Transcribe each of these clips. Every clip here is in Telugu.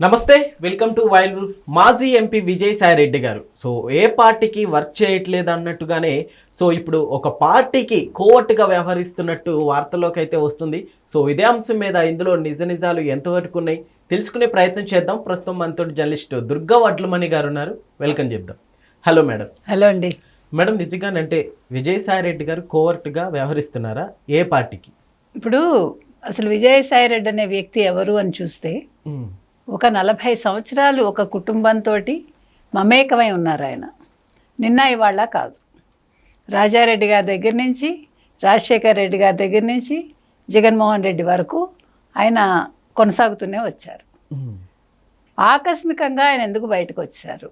Namaste welcome to wild wolf మాజీ ఎంపీ విజయసాయి రెడ్డి గారు. సో ఏ పార్టీకి వర్క్ చేయట్లేదు అన్నట్టుగానే సో ఇప్పుడు ఒక పార్టీకి కోవట్టుగా వ్యవహరిస్తున్నట్టు వార్తల్లోకి అయితే వస్తుంది. సో ఇదే అంశం మీద ఇందులో నిజ నిజాలు ఎంతవరకు ఉన్నాయి తెలుసుకునే ప్రయత్నం చేద్దాం. ప్రస్తుతం మనతో జర్నలిస్ట్ దుర్గా వడ్లమణి గారు ఉన్నారు. వెల్కమ్ చెప్దాం. Hello madam. హలో అండి. మేడం నిజంగానంటే విజయసాయి రెడ్డి గారు కోవర్ట్గా వ్యవహరిస్తున్నారా? ఏ పార్టీకి? ఇప్పుడు అసలు విజయసాయి రెడ్డి అనే వ్యక్తి ఎవరు అని చూస్తే ఒక నలభై సంవత్సరాలు ఒక కుటుంబంతో మమేకమై ఉన్నారు ఆయన. నిన్న ఇవాళ కాదు. రాజారెడ్డి గారి దగ్గర నుంచి రాజశేఖర్ రెడ్డి గారి దగ్గర నుంచి జగన్మోహన్ రెడ్డి వరకు ఆయన కొనసాగుతూనే వచ్చారు. ఆకస్మికంగా ఆయన ఎందుకు బయటకు వచ్చారు?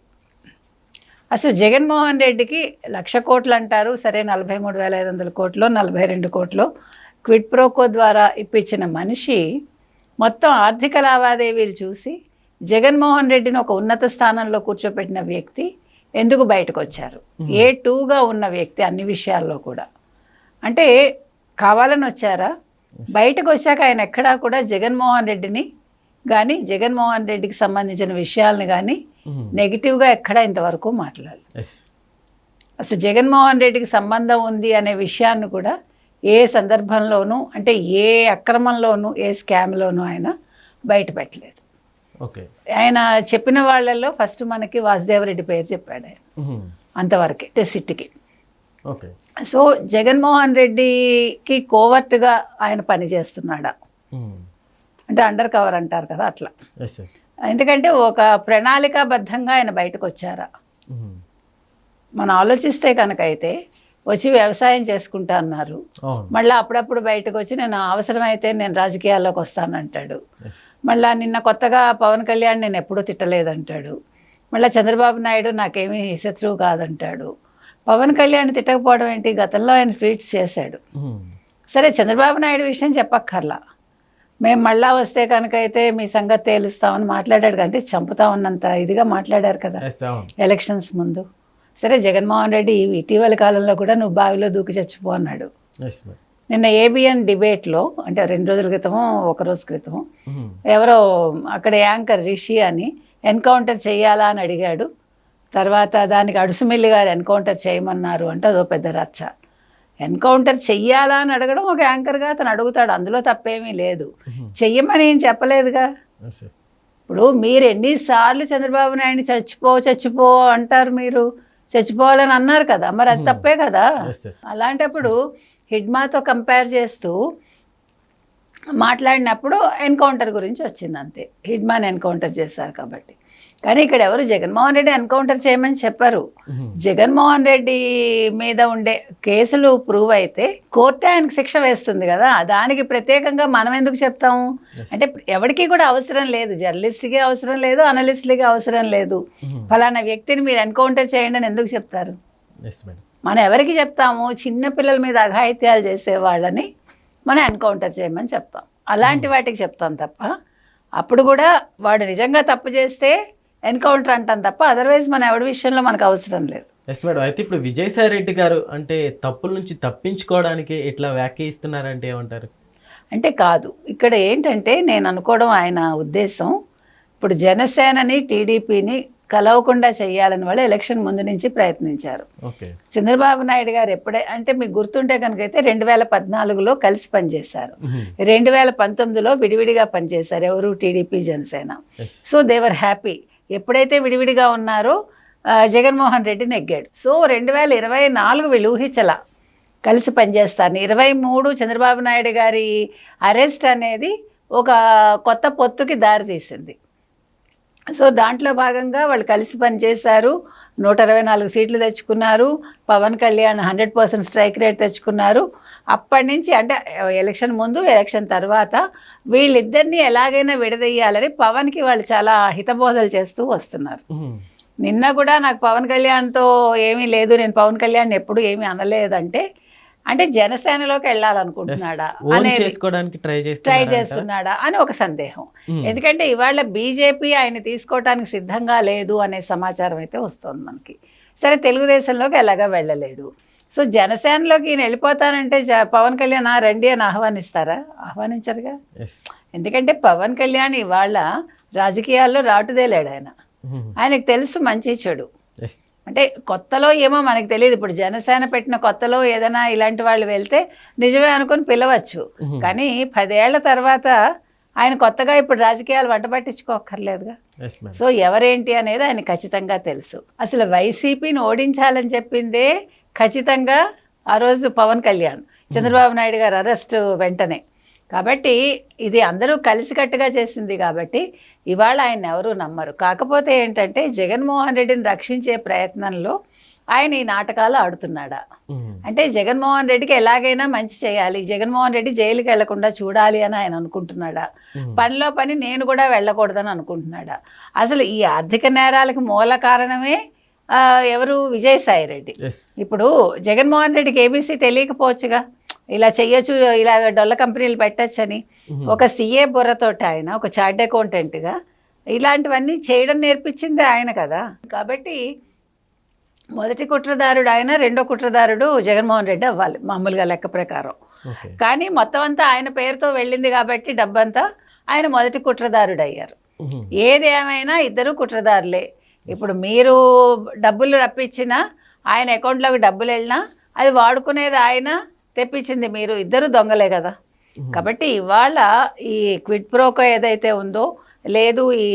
అసలు జగన్మోహన్ రెడ్డికి లక్ష కోట్లు అంటారు సరే నలభై మూడు వేల ఐదు వందల కోట్లు నలభై రెండు కోట్లు క్విడ్ ప్రోకో ద్వారా ఇప్పించిన మనిషి మొత్తం ఆర్థిక లావాదేవీలు చూసి జగన్మోహన్ రెడ్డిని ఒక ఉన్నత స్థానంలో కూర్చోపెట్టిన వ్యక్తి ఎందుకు బయటకు వచ్చారు ఏ టూగా ఉన్న వ్యక్తి అన్ని విషయాల్లో కూడా. అంటే కావాలని వచ్చారా? బయటకు వచ్చాక ఆయన ఎక్కడా కూడా జగన్మోహన్ రెడ్డిని కానీ జగన్మోహన్ రెడ్డికి సంబంధించిన విషయాలను కానీ నెగిటివ్గా ఎక్కడా ఇంతవరకు మాట్లాడాలి. అసలు జగన్మోహన్ రెడ్డికి సంబంధం ఉంది అనే విషయాన్ని కూడా ఏ సందర్భంలోనూ అంటే ఏ అక్రమంలోనూ ఏ స్కామ్లోనూ ఆయన బయట పెట్టలేదు ఓకే. ఆయన చెప్పిన వాళ్ళల్లో ఫస్ట్ మనకి వాసుదేవరెడ్డి పేరు చెప్పాడు ఆయన. అంతవరకే ఓకే. సో జగన్మోహన్ రెడ్డికి కోవర్ట్గా ఆయన పనిచేస్తున్నాడా ఉమ్, అంటే అండర్ కవర్ అంటారు కదా అట్లా. ఎందుకంటే ఒక ప్రణాళికాబద్ధంగా ఆయన బయటకు వచ్చారా మనం ఆలోచిస్తే కనుక అయితే వచ్చి వ్యవసాయం చేసుకుంటా అన్నారు. మళ్ళీ అప్పుడప్పుడు బయటకు వచ్చి నేను అవసరమైతే నేను రాజకీయాల్లోకి వస్తానంటాడు మళ్ళీ నిన్న కొత్తగా పవన్ కళ్యాణ్ నేను ఎప్పుడూ తిట్టలేదంటాడు. మళ్ళీ చంద్రబాబు నాయుడు నాకేమీ శత్రువు కాదంటాడు. పవన్ కళ్యాణ్ తిట్టకపోవడం ఏంటి? గతంలో ఆయన ట్వీట్స్ చేశాడు. సరే చంద్రబాబు నాయుడు విషయం చెప్పక్కర్లా. మేము మళ్ళా వస్తే కనుక అయితే మీ సంగతి తేలుస్తామని మాట్లాడాడు. కంటే చంపుతా ఉన్నంత ఇదిగా మాట్లాడారు కదా. ఎలక్షన్స్ ముందు. సరే జగన్మోహన్ రెడ్డి ఇటీవల కాలంలో కూడా నువ్వు బావిలో దూకి చచ్చిపో అన్నాడు. నిన్న ఏబిఎన్ డిబేట్లో అంటే రెండు రోజుల క్రితమో ఒక రోజు క్రితమో ఉమ్, ఎవరో అక్కడ యాంకర్ రిషి అని ఎన్కౌంటర్ చేయాలా అని అడిగాడు. తర్వాత దానికి అడుసుమిల్లి గారు ఎన్కౌంటర్ చేయమన్నారు అంటే అదో పెద్ద రచ్చ. ఎన్కౌంటర్ చెయ్యాలా అని అడగడం ఒక యాంకర్గా అతను అడుగుతాడు. అందులో తప్పేమీ లేదు. ఉమ్, చెయ్యమని ఏం చెప్పలేదుగా. ఇప్పుడు మీరు ఎన్నిసార్లు చంద్రబాబు నాయుడిని చచ్చిపో చచ్చిపో అంటారు మీరు? చచ్చిపోవాలని అన్నారు కదా మరి అది తప్పే కదా. అలాంటప్పుడు హిడ్మాతో కంపేర్ చేస్తూ మాట్లాడినప్పుడు ఎన్కౌంటర్ గురించి వచ్చింది అంతే హిడ్మాన్ ఎన్కౌంటర్ చేశారు కాబట్టి. కానీ ఇక్కడ ఎవరు? జగన్మోహన్ రెడ్డి ఎన్కౌంటర్ చేయమని చెప్పారు. జగన్మోహన్ రెడ్డి మీద ఉండే కేసులు ప్రూవ్ అయితే కోర్టు ఆయనకు శిక్ష వేస్తుంది కదా. దానికి ప్రత్యేకంగా మనం ఎందుకు చెప్తాము. అంటే ఎవరికి కూడా అవసరం లేదు. జర్నలిస్ట్కి అవసరం లేదు అనలిస్ట్లకి అవసరం లేదు. ఫలానా వ్యక్తిని మీరు ఎన్కౌంటర్ చేయండి అని ఎందుకు చెప్తారు? మనం ఎవరికి చెప్తాము? చిన్న పిల్లల మీద అఘాయిత్యాలు చేసే వాళ్ళని మనం ఎన్కౌంటర్ చేయమని చెప్తాం. అలాంటి వాటికి చెప్తాం తప్ప అప్పుడు కూడా వాడు నిజంగా తప్పు చేస్తే ఎన్కౌంటర్ అంటాం తప్ప అదర్వైజ్ మన ఎవరి విషయంలో మనకు అవసరం లేదు. ఎస్ మేడం అయితే ఇప్పుడు విజయసాయి రెడ్డి గారు అంటే తప్పుల నుంచి తప్పించుకోవడానికి ఇట్లా వ్యాఖ్యిస్తున్నారంటే ఏమంటారు? అంటే కాదు. ఇక్కడ ఏంటంటే నేను అనుకోవడం ఆయన ఉద్దేశం. ఇప్పుడు జనసేనని టీడీపీని కలవకుండా చేయాలని వాళ్ళు ఎలక్షన్ ముందు నుంచి ప్రయత్నించారు. చంద్రబాబు నాయుడు గారు ఎప్పుడే అంటే మీకు గుర్తుంటే కనుక అయితే రెండు వేల పద్నాలుగులో కలిసి పనిచేశారు. రెండు వేల పంతొమ్మిదిలో విడివిడిగా పనిచేశారు ఎవరు? టీడీపీ జనసేన. సో దేవర్ హ్యాపీ ఎప్పుడైతే విడివిడిగా ఉన్నారో జగన్మోహన్ రెడ్డి నెగ్గాడు. సో రెండు వేల ఇరవై నాలుగు వీళ్ళు ఊహించలా కలిసి పనిచేస్తారు ఇరవై మూడు చంద్రబాబు నాయుడు గారి అరెస్ట్ అనేది ఒక కొత్త పొత్తుకి దారితీసింది. సో దాంట్లో భాగంగా వాళ్ళు కలిసి పనిచేశారు నూట ఇరవై నాలుగు సీట్లు తెచ్చుకున్నారు. Pawan Kalyan hundred percent strike rate తెచ్చుకున్నారు. అప్పటి నుంచి అంటే ఎలక్షన్ ముందు ఎలక్షన్ తర్వాత వీళ్ళిద్దరిని ఎలాగైనా విడదీయాలని పవన్కి వాళ్ళు చాలా హితబోధలు చేస్తూ వస్తున్నారు. నిన్న కూడా నాకు పవన్ కళ్యాణ్తో ఏమీ లేదు. నేను పవన్ కళ్యాణ్ ఎప్పుడు ఏమీ అనలేదంటే అంటే జనసేనలోకి వెళ్ళాలనుకుంటున్నాడా అనేది చేసుకోవడానికి ట్రై చేస్తున్నాడా అని ఒక సందేహం. ఎందుకంటే ఇవాళ బీజేపీ ఆయన తీసుకోవటానికి సిద్ధంగా లేదు అనే సమాచారం అయితే వస్తుంది మనకి. సరే తెలుగుదేశంలోకి ఎలాగా వెళ్ళలేడు. సో జనసేనలోకి ఈయన వెళ్ళిపోతానంటే పవన్ కళ్యాణ్ "ఆ, రండి అని ఆహ్వానిస్తారా? ఆహ్వానించరుగా? ఎందుకంటే పవన్ కళ్యాణ్ ఇవాళ రాజకీయాల్లో రాటుదేలాడు ఆయన. ఆయనకు తెలుసు మంచి చెడు. అంటే కొత్తలో ఏమో మనకు తెలియదు. ఇప్పుడు జనసేన పెట్టిన కొత్తలో ఏదైనా ఇలాంటి వాళ్ళు వెళ్తే నిజమే అనుకుని పిలవచ్చు. కానీ పదేళ్ళ తర్వాత ఆయన కొత్తగా ఇప్పుడు రాజకీయాలు వంట పట్టించుకోక్కర్లేదుగా ఎస్ మేడం సో ఎవరేంటి అనేది ఆయన ఖచ్చితంగా తెలుసు. అసలు వైసీపీని ఓడించాలని చెప్పిందే ఖచ్చితంగా ఆ రోజు పవన్ కళ్యాణ్. చంద్రబాబు నాయుడు గారు అరెస్ట్ వెంటనే. కాబట్టి ఇది అందరూ కలిసికట్టుగా చేసింది కాబట్టి ఇవాళ ఆయన ఎవరు నమ్మరు. కాకపోతే ఏంటంటే జగన్మోహన్ రెడ్డిని రక్షించే ప్రయత్నంలో ఆయన ఈ నాటకాలు ఆడుతున్నాడా. అంటే జగన్మోహన్ రెడ్డికి ఎలాగైనా మంచి చేయాలి. జగన్మోహన్ రెడ్డి జైలుకి వెళ్ళకుండా చూడాలి అని ఆయన అనుకుంటున్నాడా? పనిలో పని నేను కూడా వెళ్ళకూడదని అనుకుంటున్నాడా? అసలు ఈ ఆర్థిక నేరాలకు మూల కారణమే ఎవరు? విజయసాయి రెడ్డి. ఇప్పుడు జగన్మోహన్ రెడ్డికి ఏబీసీ తెలియకపోవచ్చుగా. ఇలా చెయ్యొచ్చు ఇలా డొల్ల కంపెనీలు పెట్టచ్చని. ఒక సీఏ బుర్రతోటి ఆయన ఒక చార్ట్ అకౌంటెంట్గా ఇలాంటివన్నీ చేయడం నేర్పించింది ఆయన కదా. కాబట్టి మొదటి కుట్రదారుడు ఆయన రెండో కుట్రదారుడు జగన్మోహన్ రెడ్డి అవ్వాలి మామూలుగా లెక్క ప్రకారం. కానీ మొత్తం అంతా ఆయన పేరుతో వెళ్ళింది కాబట్టి డబ్బంతా ఆయన మొదటి కుట్రదారుడు అయ్యారు ఏది ఏమైనా ఇద్దరు కుట్రదారులే. ఇప్పుడు మీరు డబ్బులు రప్పించినా ఆయన అకౌంట్లోకి డబ్బులు వెళ్ళినా అది వాడుకునేది ఆయన తెప్పించింది మీరు ఇద్దరు దొంగలే కదా. కాబట్టి ఇవాళ ఈ క్విడ్ ప్రోకో ఏదైతే ఉందో లేదు ఈ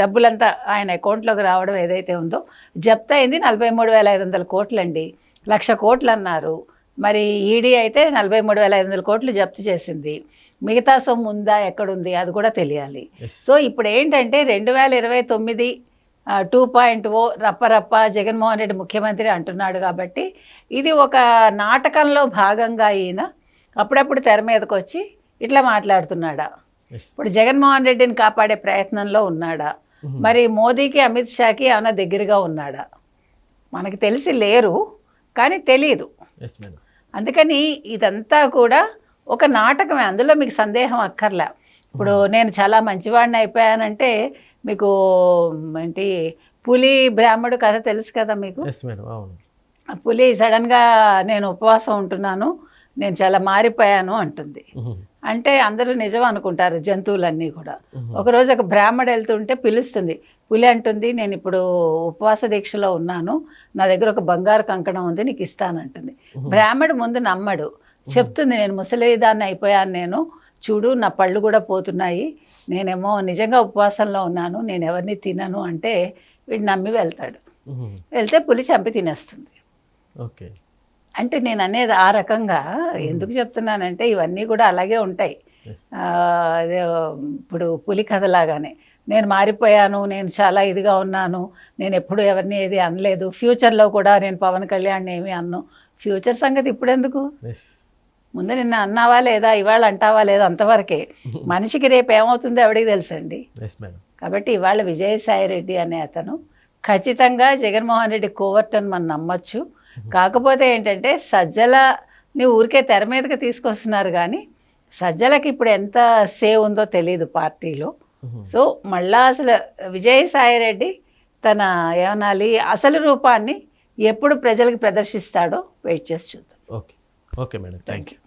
డబ్బులంతా ఆయన అకౌంట్లోకి రావడం ఏదైతే ఉందో జప్త అయింది నలభై మూడు వేల ఐదు వందల కోట్లండి. లక్ష కోట్లు అన్నారు మరి ఈడీ అయితే నలభై మూడు వేల ఐదు వందల కోట్లు జప్తు చేసింది. మిగతా సొమ్ము ఉందా ఎక్కడుంది అది కూడా తెలియాలి. సో ఇప్పుడు ఏంటంటే రెండు వేల ఇరవై తొమ్మిది టూ పాయింట్ ఓ రప్ప రప్ప జగన్మోహన్ రెడ్డి ముఖ్యమంత్రి అంటున్నాడు కాబట్టి ఇది ఒక నాటకంలో భాగంగా ఈయన అప్పుడప్పుడు తెర మీదకి వచ్చి ఇట్లా మాట్లాడుతున్నాడా. ఇప్పుడు జగన్మోహన్ రెడ్డిని కాపాడే ప్రయత్నంలో ఉన్నాడా. మరి మోదీకి అమిత్ షాకి ఏమైనా దగ్గరగా ఉన్నాడా? మనకి తెలిసి లేరు కానీ తెలియదు అందుకని ఇదంతా కూడా ఒక నాటకమే అందులో మీకు సందేహం అక్కర్లే. ఇప్పుడు నేను చాలా మంచివాడిని అయిపోయానంటే మీకు ఏంటి పులి బ్రాహ్మడు కథ తెలుసు కదా మీకు? పులి సడన్గా నేను ఉపవాసం ఉంటున్నాను నేను చాలా మారిపోయాను అంటుంది. అంటే అందరూ నిజం అనుకుంటారు జంతువులన్నీ కూడా. ఒకరోజు ఒక బ్రాహ్మడు వెళ్తుంటే పిలుస్తుంది పులి అంటుంది నేను ఇప్పుడు ఉపవాస దీక్షలో ఉన్నాను నా దగ్గర ఒక బంగారు కంకణం ఉంది నీకు ఇస్తానంటుంది బ్రాహ్మడు ముందు నమ్మడు. చెప్తుంది నేను ముసలిదాన్ని అయిపోయాను నేను చూడు నా పళ్ళు కూడా పోతున్నాయి. నేనేమో నిజంగా ఉపవాసంలో ఉన్నాను నేను ఎవరిని తినను అంటే వీడు నమ్మి వెళ్తాడు. వెళ్తే పులి చంపి తినేస్తుంది. ఓకే. అంటే నేను అనేది ఆ రకంగా ఎందుకు చెప్తున్నానంటే ఇవన్నీ కూడా అలాగే ఉంటాయి. ఇప్పుడు పులి కథలాగానే నేను మారిపోయాను నేను చాలా ఇదిగా ఉన్నాను నేను ఎప్పుడు ఎవరిని ఏది అనలేదు. ఫ్యూచర్లో కూడా నేను పవన్ కళ్యాణ్ ఏమి అన్ను. ఫ్యూచర్ సంగతి ఇప్పుడు ఎందుకు ఎస్ ముందు నిన్న అన్నావా లేదా ఇవాళ అంటావా లేదా అంతవరకే. మనిషికి రేపు ఏమవుతుందో ఎవడికి తెలుసండి? కాబట్టి ఇవాళ విజయసాయి రెడ్డి అనే అతను ఖచ్చితంగా జగన్మోహన్ రెడ్డి కోవర్ట్ అని మనం నమ్మచ్చు. కాకపోతే ఏంటంటే సజ్జలని ఊరికే తెర మీదకి తీసుకొస్తున్నారు కానీ సజ్జలకి ఇప్పుడు ఎంత సేవ్ ఉందో తెలియదు పార్టీలో. సో మళ్ళా అసలు విజయసాయి రెడ్డి తన ఏమనాలి అసలు రూపాన్ని ఎప్పుడు ప్రజలకు ప్రదర్శిస్తాడో వెయిట్ చేసి చూద్దాం. Okay okay madam thank you